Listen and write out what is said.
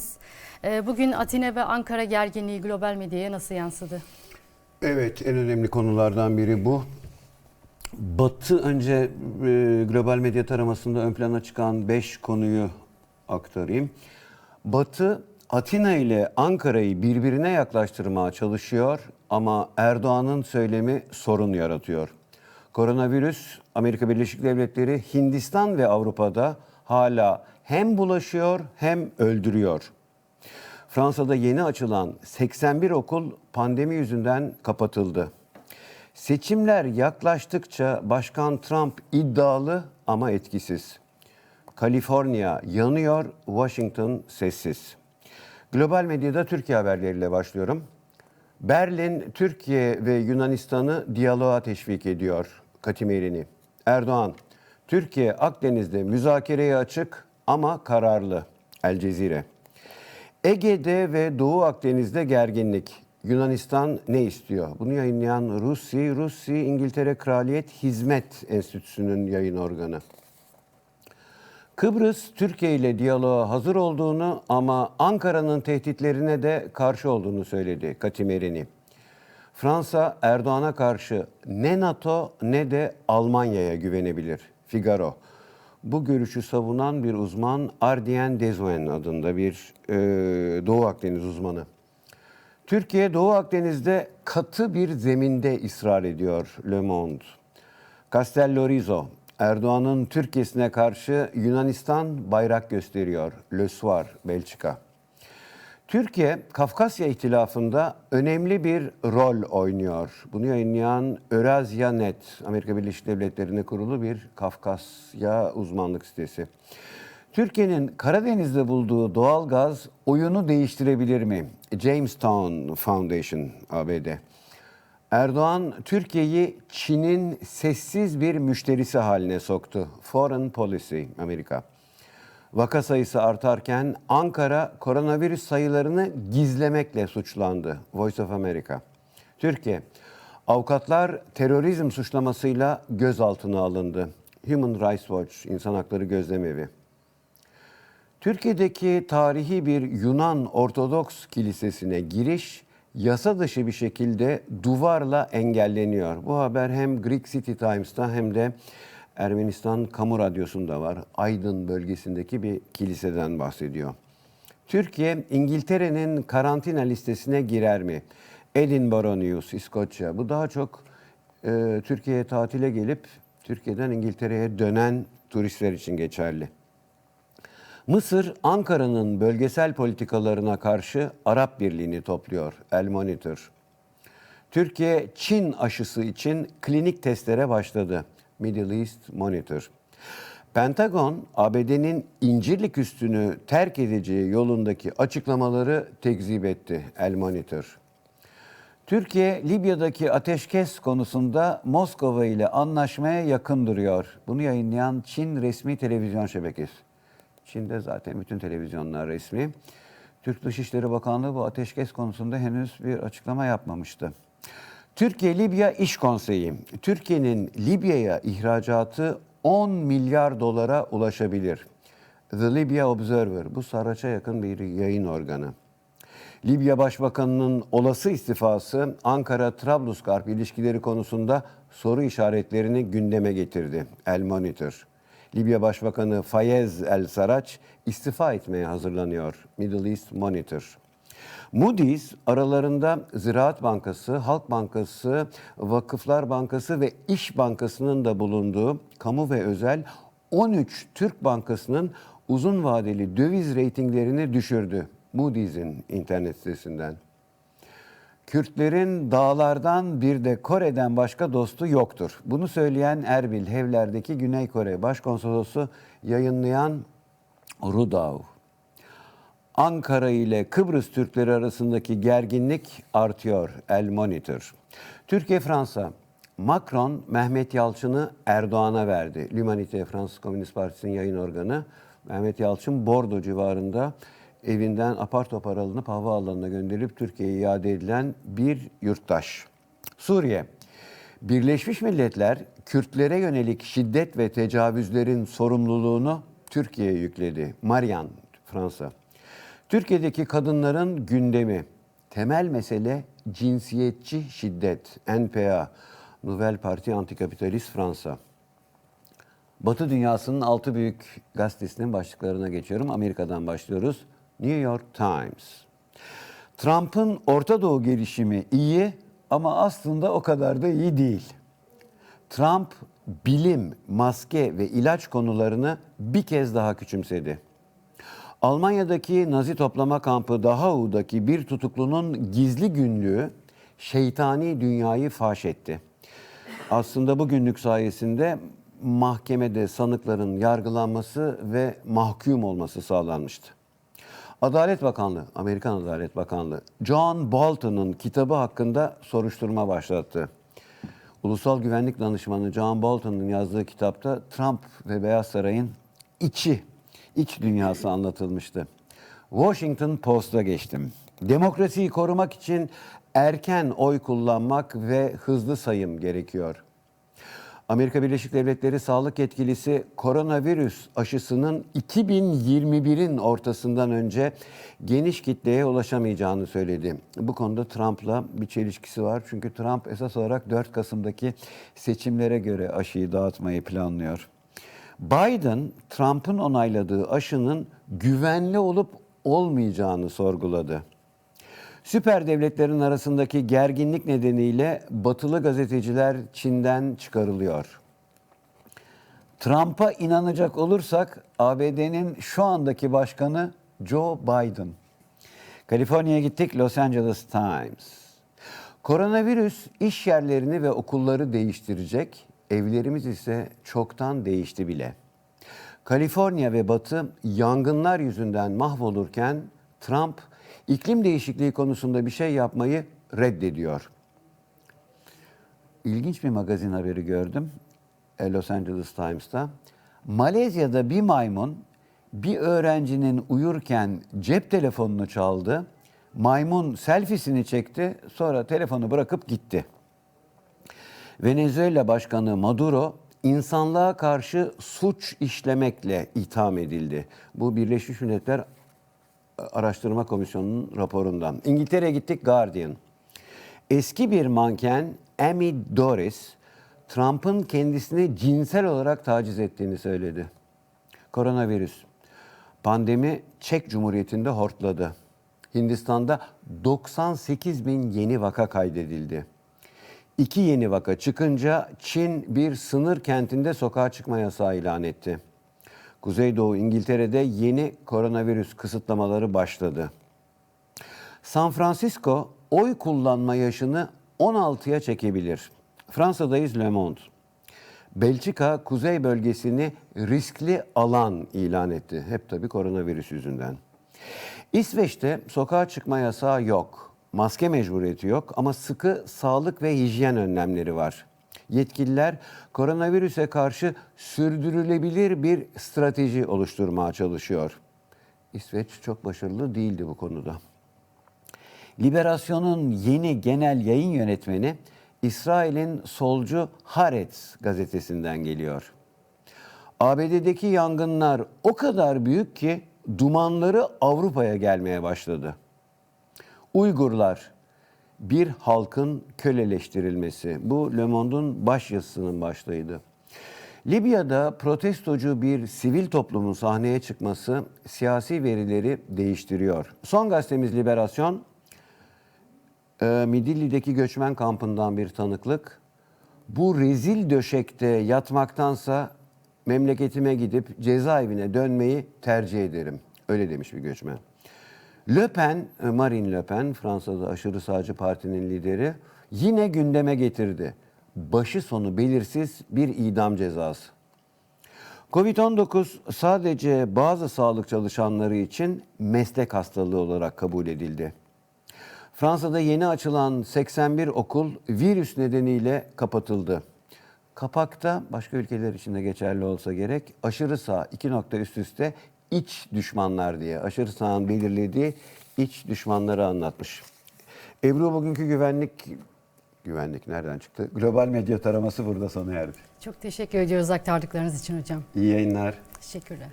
geldiniz. Ee, Bugün Atina ve Ankara gerginliği global medyaya nasıl yansıdı? Evet, en önemli konulardan biri bu. Batı önce e, global medya taramasında ön plana çıkan 5 konuyu aktarayım. Batı Atina ile Ankara'yı birbirine yaklaştırmaya çalışıyor ama Erdoğan'ın söylemi sorun yaratıyor. Koronavirüs Amerika Birleşik Devletleri, Hindistan ve Avrupa'da hala hem bulaşıyor hem öldürüyor. Fransa'da yeni açılan 81 okul pandemi yüzünden kapatıldı. Seçimler yaklaştıkça Başkan Trump iddialı ama etkisiz. Kaliforniya yanıyor, Washington sessiz. Global medyada Türkiye haberleriyle başlıyorum. Berlin, Türkiye ve Yunanistan'ı diyaloğa teşvik ediyor Katimerini. Erdoğan, Türkiye Akdeniz'de müzakereye açık ama kararlı. El Cezire. Ege'de ve Doğu Akdeniz'de gerginlik. Yunanistan ne istiyor? Bunu yayınlayan Rusi, Rusi İngiltere Kraliyet Hizmet Enstitüsü'nün yayın organı. Kıbrıs Türkiye ile diyaloğa hazır olduğunu ama Ankara'nın tehditlerine de karşı olduğunu söyledi Katimerini. Fransa Erdoğan'a karşı ne NATO ne de Almanya'ya güvenebilir. Figaro. Bu görüşü savunan bir uzman Ardien Dezuen adında bir e, Doğu Akdeniz uzmanı. Türkiye Doğu Akdeniz'de katı bir zeminde ısrar ediyor Le Monde. Castellorizo, Erdoğan'ın Türkiye'sine karşı Yunanistan bayrak gösteriyor. Le Soir, Belçika. Türkiye, Kafkasya İhtilafı'nda önemli bir rol oynuyor. Bunu yayınlayan Eurazya Net, Amerika Birleşik Devletleri'ne kurulu bir Kafkasya uzmanlık sitesi. Türkiye'nin Karadeniz'de bulduğu doğal gaz oyunu değiştirebilir mi? Jamestown Foundation, ABD. Erdoğan, Türkiye'yi Çin'in sessiz bir müşterisi haline soktu. Foreign Policy, Amerika. Vaka sayısı artarken Ankara koronavirüs sayılarını gizlemekle suçlandı. Voice of America. Türkiye, avukatlar terörizm suçlamasıyla gözaltına alındı. Human Rights Watch, İnsan Hakları Gözlemevi. Türkiye'deki tarihi bir Yunan Ortodoks Kilisesi'ne giriş yasa dışı bir şekilde duvarla engelleniyor. Bu haber hem Greek City Times'ta hem de Ermenistan Kamu Radyosu'nda var. Aydın bölgesindeki bir kiliseden bahsediyor. Türkiye, İngiltere'nin karantina listesine girer mi? Edinburgh News, İskoçya. Bu daha çok e, Türkiye'ye tatile gelip Türkiye'den İngiltere'ye dönen turistler için geçerli. Mısır, Ankara'nın bölgesel politikalarına karşı Arap Birliği'ni topluyor. El Monitor. Türkiye, Çin aşısı için klinik testlere başladı. Middle East Monitor. Pentagon, ABD'nin İncirlik üstünü terk edeceği yolundaki açıklamaları tekzip etti. El Monitor. Türkiye, Libya'daki ateşkes konusunda Moskova ile anlaşmaya yakın duruyor. Bunu yayınlayan Çin resmi televizyon şebekesi. Çin'de zaten bütün televizyonlar resmi. Türk Dışişleri Bakanlığı bu ateşkes konusunda henüz bir açıklama yapmamıştı. Türkiye-Libya İş Konseyi, Türkiye'nin Libya'ya ihracatı 10 milyar dolara ulaşabilir. The Libya Observer, bu Saraç'a yakın bir yayın organı. Libya Başbakanı'nın olası istifası Ankara-Trablusgarp ilişkileri konusunda soru işaretlerini gündeme getirdi. El Monitor. Libya Başbakanı Fayez El Saraç istifa etmeye hazırlanıyor. Middle East Monitor. Moody's aralarında Ziraat Bankası, Halk Bankası, Vakıflar Bankası ve İş Bankası'nın da bulunduğu kamu ve özel 13 Türk Bankası'nın uzun vadeli döviz reytinglerini düşürdü. Moody's'in internet sitesinden. Kürtlerin dağlardan bir de Kore'den başka dostu yoktur. Bunu söyleyen Erbil, Hevler'deki Güney Kore Başkonsolosu yayınlayan Rudav. Ankara ile Kıbrıs Türkleri arasındaki gerginlik artıyor. El Monitor. Türkiye-Fransa. Macron, Mehmet Yalçın'ı Erdoğan'a verdi. L'Humanité, Fransız Komünist Partisi'nin yayın organı. Mehmet Yalçın Bordo civarında evinden apar topar alınıp havaalanına gönderilip Türkiye'ye iade edilen bir yurttaş. Suriye. Birleşmiş Milletler Kürtlere yönelik şiddet ve tecavüzlerin sorumluluğunu Türkiye'ye yükledi. Marian, Fransa. Türkiye'deki kadınların gündemi. Temel mesele cinsiyetçi şiddet. NPA, Nouvelle Parti Antikapitalist Fransa. Batı dünyasının altı büyük gazetesinin başlıklarına geçiyorum. Amerika'dan başlıyoruz. New York Times. Trump'ın Orta Doğu gelişimi iyi ama aslında o kadar da iyi değil. Trump bilim, maske ve ilaç konularını bir kez daha küçümsedi. Almanya'daki Nazi toplama kampı Dachau'daki bir tutuklunun gizli günlüğü şeytani dünyayı faş etti. Aslında bu günlük sayesinde mahkemede sanıkların yargılanması ve mahkum olması sağlanmıştı. Adalet Bakanlığı, Amerikan Adalet Bakanlığı, John Bolton'un kitabı hakkında soruşturma başlattı. Ulusal Güvenlik Danışmanı John Bolton'un yazdığı kitapta Trump ve Beyaz Saray'ın içi, iç dünyası anlatılmıştı. Washington Post'a geçtim. Demokrasiyi korumak için erken oy kullanmak ve hızlı sayım gerekiyor. Amerika Birleşik Devletleri sağlık yetkilisi koronavirüs aşısının 2021'in ortasından önce geniş kitleye ulaşamayacağını söyledi. Bu konuda Trump'la bir çelişkisi var. Çünkü Trump esas olarak 4 Kasım'daki seçimlere göre aşıyı dağıtmayı planlıyor. Biden, Trump'ın onayladığı aşının güvenli olup olmayacağını sorguladı. Süper devletlerin arasındaki gerginlik nedeniyle batılı gazeteciler Çin'den çıkarılıyor. Trump'a inanacak olursak ABD'nin şu andaki başkanı Joe Biden. Kaliforniya'ya gittik Los Angeles Times. Koronavirüs iş yerlerini ve okulları değiştirecek, evlerimiz ise çoktan değişti bile. Kaliforniya ve Batı yangınlar yüzünden mahvolurken Trump iklim değişikliği konusunda bir şey yapmayı reddediyor. İlginç bir magazin haberi gördüm e, Los Angeles Times'ta. Malezya'da bir maymun bir öğrencinin uyurken cep telefonunu çaldı. Maymun selfiesini çekti, sonra telefonu bırakıp gitti. Venezuela Başkanı Maduro insanlığa karşı suç işlemekle itham edildi. Bu Birleşmiş Milletler Araştırma Komisyonu'nun raporundan. İngiltere'ye gittik Guardian. Eski bir manken Amy Doris, Trump'ın kendisini cinsel olarak taciz ettiğini söyledi. Koronavirüs. Pandemi Çek Cumhuriyeti'nde hortladı. Hindistan'da 98 bin yeni vaka kaydedildi. İki yeni vaka çıkınca Çin bir sınır kentinde sokağa çıkma yasağı ilan etti. Kuzeydoğu İngiltere'de yeni koronavirüs kısıtlamaları başladı. San Francisco oy kullanma yaşını 16'ya çekebilir. Fransa'dayız Le Monde. Belçika kuzey bölgesini riskli alan ilan etti. Hep tabii koronavirüs yüzünden. İsveç'te sokağa çıkma yasağı yok. Maske mecburiyeti yok ama sıkı sağlık ve hijyen önlemleri var. Yetkililer koronavirüse karşı sürdürülebilir bir strateji oluşturmaya çalışıyor. İsveç çok başarılı değildi bu konuda. Liberasyon'un yeni genel yayın yönetmeni İsrail'in solcu Haaretz gazetesinden geliyor. ABD'deki yangınlar o kadar büyük ki dumanları Avrupa'ya gelmeye başladı. Uygurlar bir halkın köleleştirilmesi. Bu Le Monde'un başyazısının başlığıydı. Libya'da protestocu bir sivil toplumun sahneye çıkması siyasi verileri değiştiriyor. Son gazetemiz Liberasyon, e, Midilli'deki göçmen kampından bir tanıklık. Bu rezil döşekte yatmaktansa memleketime gidip cezaevine dönmeyi tercih ederim. Öyle demiş bir göçmen. Le Pen, e, Marine Le Pen, Fransa'da aşırı sağcı partinin lideri yine gündeme getirdi. Başı sonu belirsiz bir idam cezası. Covid-19 sadece bazı sağlık çalışanları için meslek hastalığı olarak kabul edildi. Fransa'da yeni açılan 81 okul virüs nedeniyle kapatıldı. Kapakta başka ülkeler için de geçerli olsa gerek aşırı sağ iki nokta üst üste iç düşmanlar diye aşırı sağın belirlediği iç düşmanları anlatmış. Ebru bugünkü güvenlik güvenlik nereden çıktı? Global medya taraması burada sona erdi. Çok teşekkür ediyoruz aktardıklarınız için hocam. İyi yayınlar. Teşekkürler.